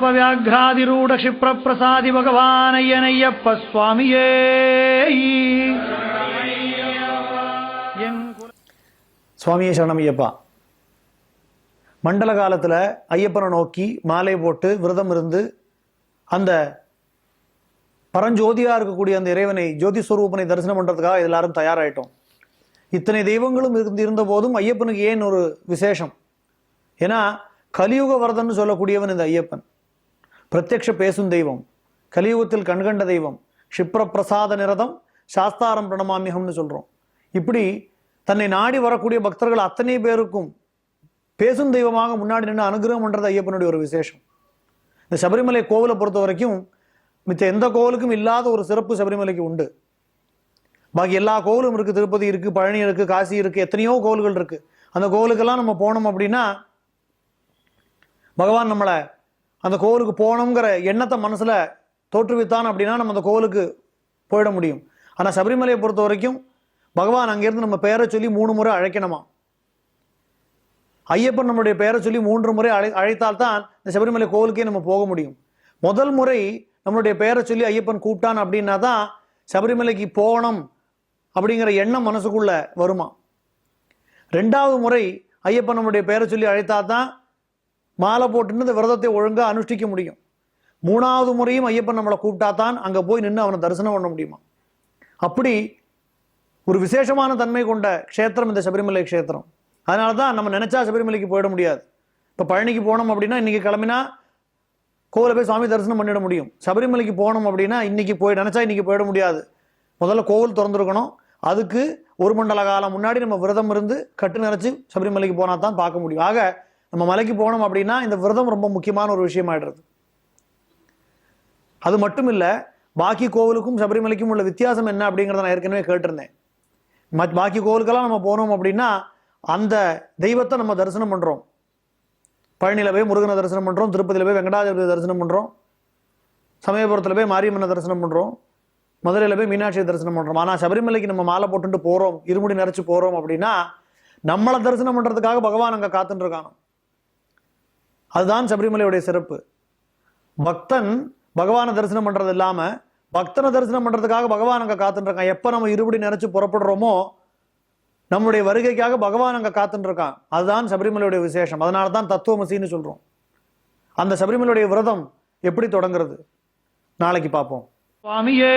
பிரதாப க்ஷிப்ர பிரசாதி பகவானையனையப்ப சுவாமியே என் சுவாமியே சரணம் ஐயப்பா மண்டல காலத்தில் ஐயப்பனை நோக்கி மாலை போட்டு விரதம் இருந்து அந்த பரஞ்சோதியாக இருக்கக்கூடிய அந்த இறைவனை ஜோதி ஸ்வரூபனை தரிசனம் பண்ணுறதுக்காக எல்லாரும் தயாராயிட்டோம். இத்தனை தெய்வங்களும் இருந்து இருந்த போதும் ஐயப்பனுக்கு ஏன் ஒரு விசேஷம்? ஏன்னா கலியுக வரதன்னு சொல்லக்கூடியவன் இந்த ஐயப்பன். பிரத்யக்ஷ பேசும் தெய்வம் கலியுகத்தில் கண்கண்ட தெய்வம் க்ஷிப்ர பிரசாத நிரதம் சாஸ்தாரம் பிரணமாமியகம்னு சொல்கிறோம் இப்படி தன்னை நாடி வரக்கூடிய பக்தர்கள் அத்தனை பேருக்கும் பேசும் தெய்வமாக முன்னாடி நின்று அனுகிரகம் பண்ணுறது ஐயப்பனுடைய ஒரு விசேஷம். இந்த சபரிமலை கோவிலை பொறுத்த வரைக்கும் மித்த எந்த கோவிலுக்கும் இல்லாத ஒரு சிறப்பு சபரிமலைக்கு உண்டு. பாக்கி எல்லா கோவிலும் இருக்குது திருப்பதி இருக்குது பழனி இருக்குது காசி இருக்குது எத்தனையோ கோவில்கள் இருக்குது அந்த கோவிலுக்கெல்லாம் நம்ம போனோம் அப்படின்னா பகவான் நம்மளை அந்த கோவிலுக்கு போகணுங்கிற எண்ணத்தை மனசில் தோற்றுவித்தான் அப்படின்னா நம்ம அந்த கோவிலுக்கு போயிட முடியும். ஆனால் சபரிமலையை பொறுத்த வரைக்கும் பகவான் அங்கேருந்து நம்ம பெயரை சொல்லி மூணு முறை அழைக்கணுமா? ஐயப்பன் நம்முடைய பெயரை சொல்லி மூன்று முறை அழை அழைத்தால்தான் இந்த சபரிமலை கோவிலுக்கே நம்ம போக முடியும். முதல் முறை நம்மளுடைய பெயரை சொல்லி ஐயப்பன் கூப்பிட்டான் அப்படின்னா தான் சபரிமலைக்கு போகணும் அப்படிங்கிற எண்ணம் மனசுக்குள்ளே வருமா? ரெண்டாவது முறை ஐயப்பன் நம்முடைய பெயரை சொல்லி அழைத்தா தான் மாலை போட்டுன்னு இந்த விரதத்தை ஒழுங்காக அனுஷ்டிக்க முடியும். மூணாவது முறையும் ஐயப்பன் நம்மளை கூப்பிட்டா தான் அங்கே போய் நின்று அவனை தரிசனம் பண்ண முடியுமா? அப்படி ஒரு விசேஷமான தன்மை கொண்ட க்ஷேத்திரம் இந்த சபரிமலை க்ஷேத்திரம். அதனால தான் நம்ம நினச்சா சபரிமலைக்கு போயிட முடியாது. இப்போ பழனிக்கு போனோம் அப்படின்னா இன்றைக்கி கிளம்பினா கோவில போய் சாமி தரிசனம் பண்ணிட முடியும். சபரிமலைக்கு போனோம் அப்படின்னா இன்றைக்கி போய் நினச்சா இன்றைக்கி போயிட முடியாது. முதல்ல கோவில் திறந்துருக்கணும். அதுக்கு ஒரு மண்டல காலம் முன்னாடி நம்ம விரதம் இருந்து கட்டு நினச்சி சபரிமலைக்கு போனால் தான் பார்க்க முடியும். ஆக நம்ம மலைக்கு போனோம் அப்படின்னா இந்த விரதம் ரொம்ப முக்கியமான ஒரு விஷயமாயிடுறது. அது மட்டும் இல்லை பாக்கி கோவிலுக்கும் சபரிமலைக்கும் உள்ள வித்தியாசம் என்ன அப்படிங்கிறத நான் ஏற்கனவே கேட்டிருந்தேன். மத் பாக்கி கோவிலுக்கெல்லாம் நம்ம போனோம் அப்படின்னா அந்த தெய்வத்தை நம்ம தரிசனம் பண்ணுறோம் பழனியில் போய் முருகனை தரிசனம் பண்ணுறோம் திருப்பதியில் போய் வெங்கடாஜலபதி தரிசனம் பண்ணுறோம் சமயபுரத்தில் போய் மாரியம்மனை தரிசனம் பண்ணுறோம் மதுரையில் போய் மீனாட்சியை தரிசனம் பண்ணுறோம் ஆனால் சபரிமலைக்கு நம்ம மாலை போட்டுட்டு போகிறோம் இருமுடி நிறச்சி போகிறோம் அப்படின்னா நம்மளை தரிசனம் பண்ணுறதுக்காக பகவான் அங்கே காத்துட்டு இருக்கானோ? அதுதான் சபரிமலையுடைய சிறப்பு. பக்தன் பகவானை தரிசனம் பண்றது இல்லாம பக்தனை தரிசனம் பண்றதுக்காக பகவான் அங்க காத்துட்டு இருக்கான் எப்ப நம்ம இருபடி நினச்சி புறப்படுறோமோ நம்முடைய வருகைக்காக பகவான் அங்க காத்துட்டு இருக்கான் அதுதான் சபரிமலையுடைய விசேஷம். அதனால தான் தத்துவமசின்னு சொல்றோம். அந்த சபரிமலையுடைய விரதம் எப்படி தொடங்குறது? நாளைக்கு பார்ப்போம். சுவாமியே!